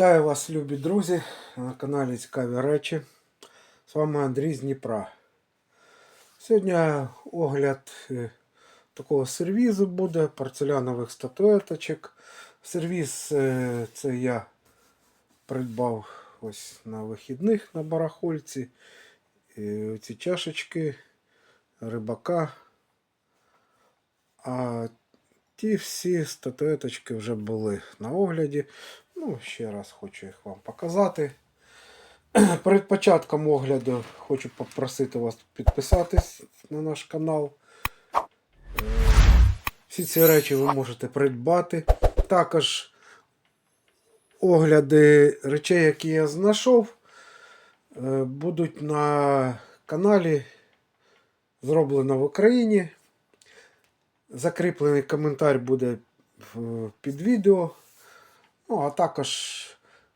Вітаю вас, любі друзі, на каналі Цікаві речі. З вами Андрій з Дніпра. Сьогодні огляд е, такого сервізу буде, порцелянових статуеточок. Сервіз е, це я придбав ось на вихідних на барахольці. І ці чашечки рибака. А ті всі статуеточки вже були на огляді. Ну, ще раз хочу їх вам показати. Перед початком огляду хочу попросити вас підписатись на наш канал. Всі ці речі ви можете придбати. Також огляди речей, які я знайшов, е, будуть на каналі зроблено в Україні. Закріплений коментар буде під відео. Ну, а також,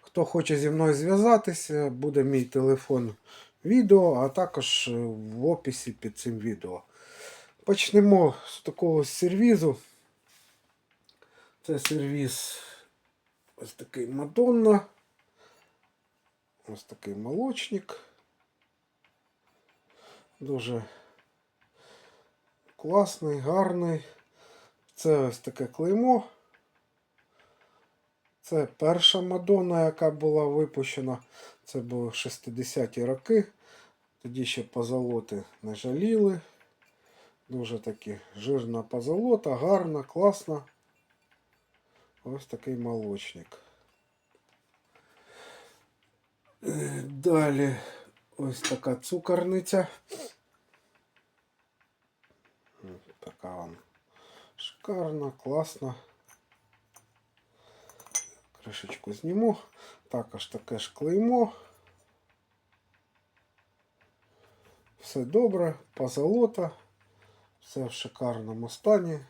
хто хоче зі мною зв'язатися, буде мій телефон відео, а також е, в описі під цим відео. Почнемо з такого сервізу. Це сервіз ось такий Мадонна. Ось такий молочник. Дуже класний, гарний. Це ось таке клеймо. Це перша Мадонна, яка була випущена. Це були 60-ті роки. Тоді ще позолоти не жаліли. Дуже таки жирна позолота, гарна, класна. Ось такий молочник. Е, Далі ось така цукорниця. Така вона шикарна, класна. Кришечку зніму. Також таке ж клеймо. Все добре, позолота. Все в шикарному стані.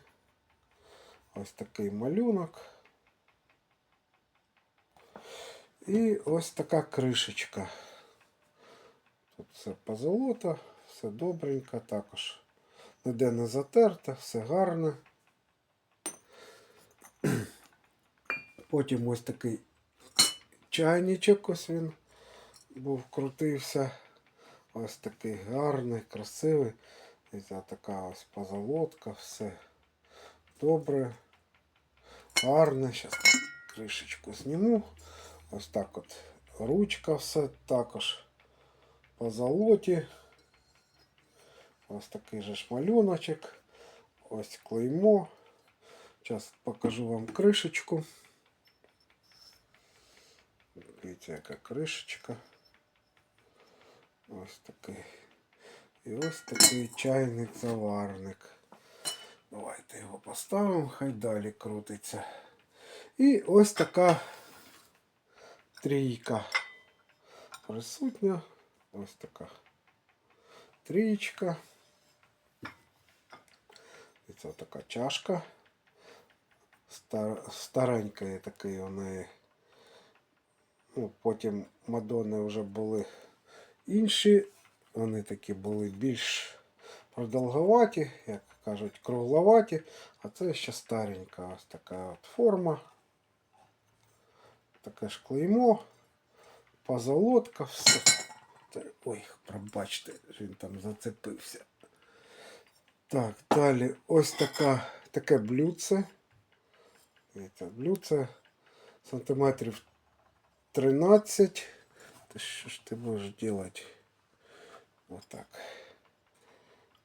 Ось такий малюнок. І ось така кришечка. Тут все позолота, все добренько, також ніде не затерте, все гарне. Потім ось такий чайничок, ось він був крутився. Ось такий гарний, красивий. Ця така ось позолотка, все добре, гарне. Зараз кришечку зніму. Ось так от ручка все також по золоті. Ось такий же ж малюночок. Ось клеймо. Зараз покажу вам кришечку. Дивіться, яка кришечка. Ось такий. І ось такий чайник-заварник. Давайте його поставимо, хай далі крутиться. І ось така трійка присутня. Ось така трієчка. І це така чашка. Стар, старенька є такий у неї. Ну, потім Мадонни вже були інші. Вони такі були більш продовговаті, як кажуть, кругловаті. А це ще старенька ось така от форма. Таке ж клеймо, позолотка, все. Ой, пробачте, він там зацепився. Так, далі ось така, таке блюдце. Це блюдце сантиметрів 13. Та що ж ти будеш робити? Отак.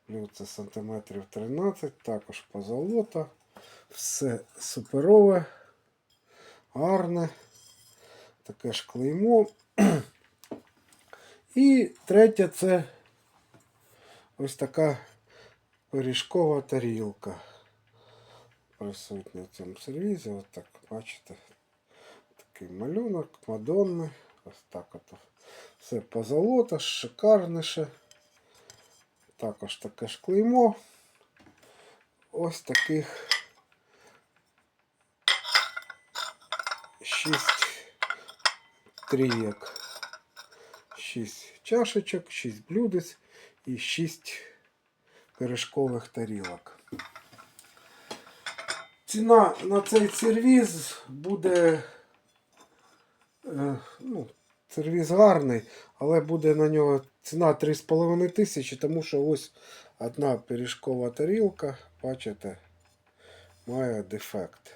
Блюдце сантиметрів 13, також позолота. Все суперове, гарне. Таке ж клеймо. І третє це ось така пиріжкова тарілка. Присутня в цьому сервізі. Ось так, бачите. Такий малюнок, мадонни. Ось так от. Все позолота, шикарніше. Також таке ж клеймо. Ось таких шість трійок. Шість чашечок, шість блюдець і шість пиріжкових тарілок. Ціна на цей сервіз буде ну, сервіс гарний, але буде на нього ціна 3,5 тисячі, тому що ось одна пиріжкова тарілка, бачите, має дефект.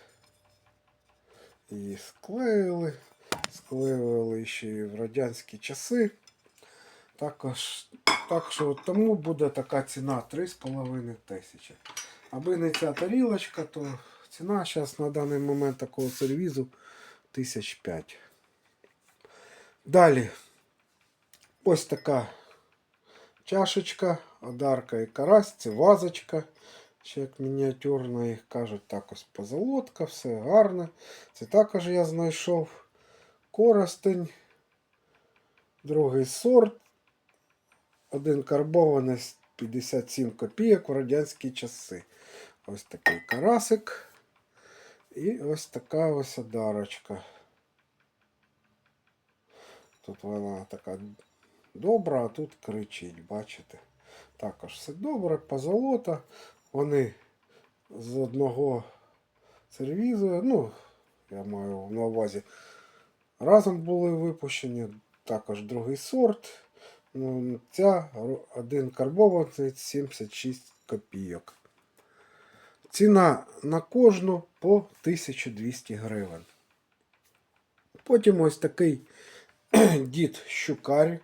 Її склеїли, склеювали ще й в радянські часи. Також, так що тому буде така ціна 3,5 тисячі. Аби не ця тарілочка, то ціна зараз на даний момент такого сервізу 1005. Далі ось така чашечка, одарка і карась, це вазочка. Ще як мініатюрна, їх кажуть, так ось позолотка, все гарне. Це також я знайшов коростень, другий сорт. Один карбований 57 копійок в радянські часи. Ось такий карасик. І ось така ось одарочка. Тут вона така добра, а тут кричить, бачите. Також все добре, позолота. Вони з одного сервізу, ну, я маю на увазі, разом були випущені, також другий сорт. Ну, ця один карбований 76 копійок. Ціна на кожну по 1200 гривень. Потім ось такий дід щукарь.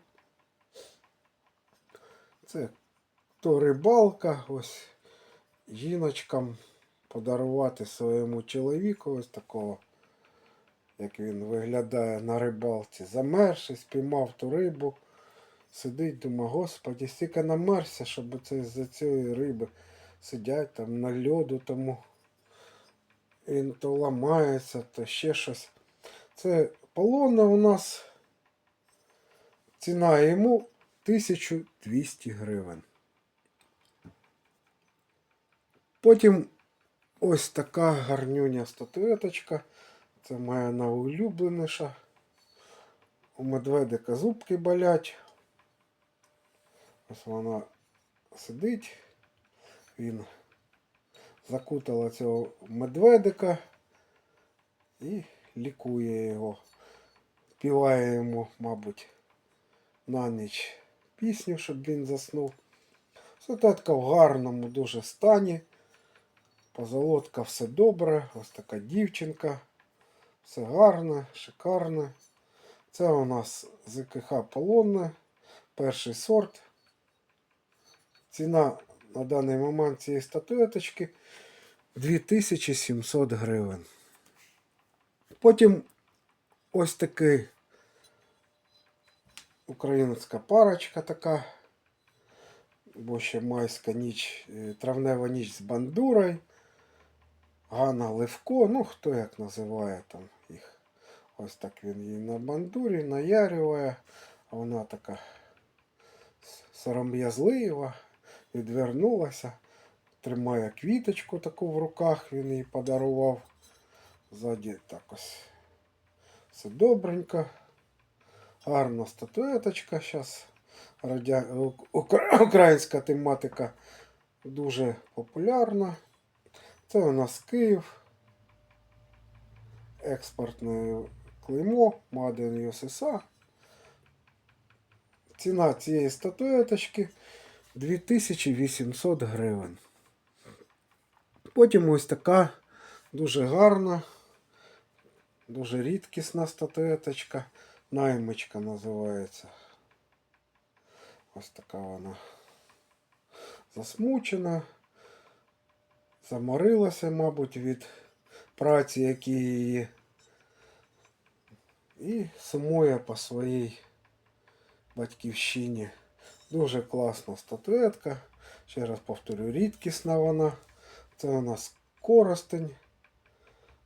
Це то рибалка, ось жіночкам подарувати своєму чоловіку ось такого, як він виглядає на рибалці. Замерзши, спіймав ту рибу. Сидить, думає, господі, стільки намерся, щоб це з-за цієї риби сидять там на льоду, тому він то ламається, то ще щось. Це полонна у нас ціна йому 1200 гривень. Потім ось така гарнюня статуеточка. Це моя найулюбленіша. У медведика зубки болять. Ось вона сидить. Він закутала цього медведика і лікує його. Співає йому, мабуть, на ніч пісню, щоб він заснув. Статуетка в гарному дуже стані. Позолотка все добре. Ось така дівчинка. Все гарне, шикарне. Це у нас ЗКХ полонне. Перший сорт. Ціна на даний момент цієї статуеточки 2700 гривень. Потім ось такий українська парочка така. Бо ще майська ніч, е, травнева ніч з бандурою. Ганна Левко, ну хто як називає там їх. Ось так він її на бандурі наярює. А вона така сором'язлива, відвернулася, тримає квіточку таку в руках, він їй подарував. Ззаді так ось все добренько. Гарна статуеточка. Зараз радя... Укра- українська тематика дуже популярна. Це у нас Київ. Експортне клеймо Made in USSR. Ціна цієї статуеточки 2800 гривень. Потім ось така дуже гарна, дуже рідкісна статуеточка. Наймичка називається. Ось така вона засмучена. Заморилася, мабуть, від праці, які її. І сумує по своїй батьківщині. Дуже класна статуетка. Ще раз повторю, рідкісна вона. Це у нас коростень.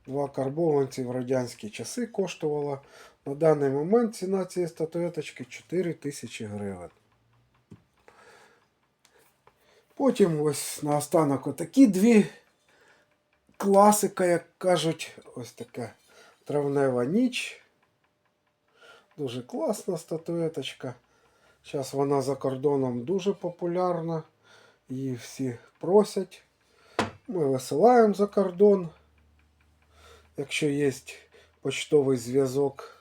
Два карбованці в радянські часи коштувала. На даний момент ціна цієї статуеточки 4 тисячі гривень. Потім ось наостанок отакі дві класика, як кажуть, ось така травнева ніч. Дуже класна статуеточка. Зараз вона за кордоном дуже популярна. Її всі просять. Ми висилаємо за кордон. Якщо є почтовий зв'язок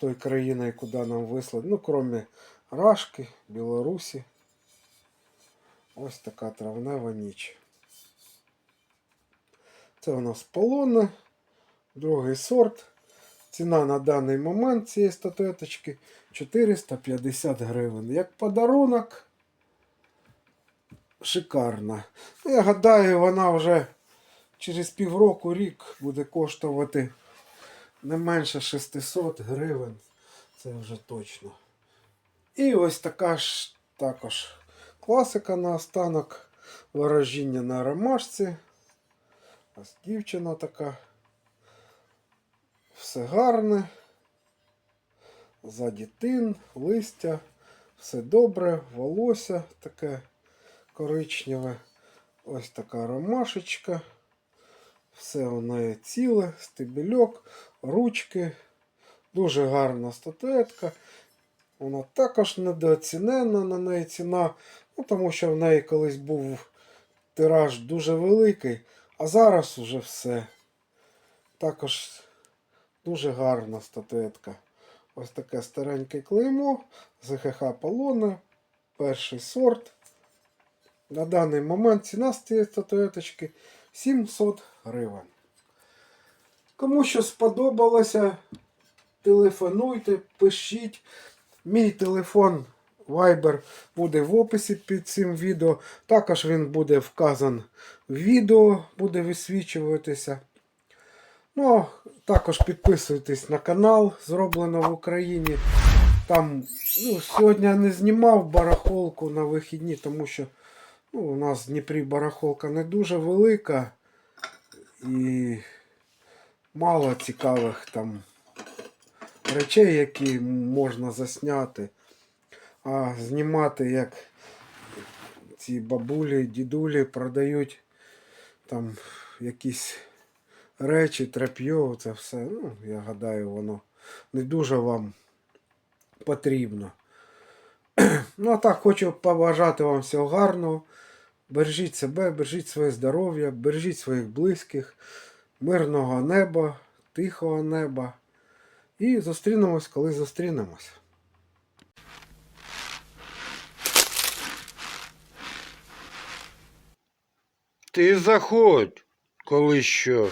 той країною, куди нам вислали. Ну, крім Рашки, Білорусі. Ось така травнева ніч. Це у нас полони, другий сорт. Ціна на даний момент цієї статуеточки 450 гривень. Як подарунок шикарна. Ну, Я гадаю, вона вже через півроку рік буде коштувати не менше 600 гривень. Це вже точно. І ось така ж також класика на останок. Ворожіння на ромашці. Ось дівчина така. Все гарне. Ззаді тин, листя, все добре, волосся таке коричневе. Ось така ромашечка. Все у неї ціле, стебельок, ручки. Дуже гарна статуетка. Вона також недооцінена на неї ціна, ну, тому що в неї колись був тираж дуже великий, а зараз уже все. Також дуже гарна статуетка. Ось таке стареньке клеймо, ЗХХ Полона, перший сорт. На даний момент ціна з цієї статуеточки 700 гривень. Кому що сподобалося, телефонуйте, пишіть. Мій телефон Viber буде в описі під цим відео. Також він буде вказан в відео, буде висвічуватися. Ну, також підписуйтесь на канал, зроблено в Україні. Там ну, сьогодні я не знімав барахолку на вихідні, тому що ну, у нас в Дніпрі барахолка не дуже велика і мало цікавих там речей, які можна засняти. А знімати, як ці бабулі, дідулі продають там якісь речі, трап'йо, це все. Ну, я гадаю, воно не дуже вам потрібно. Ну, а так, хочу побажати вам всього гарного. Бережіть себе, бережіть своє здоров'я, бережіть своїх близьких, мирного неба, тихого неба. І зустрінемось, коли зустрінемось. Ти заходь, коли що.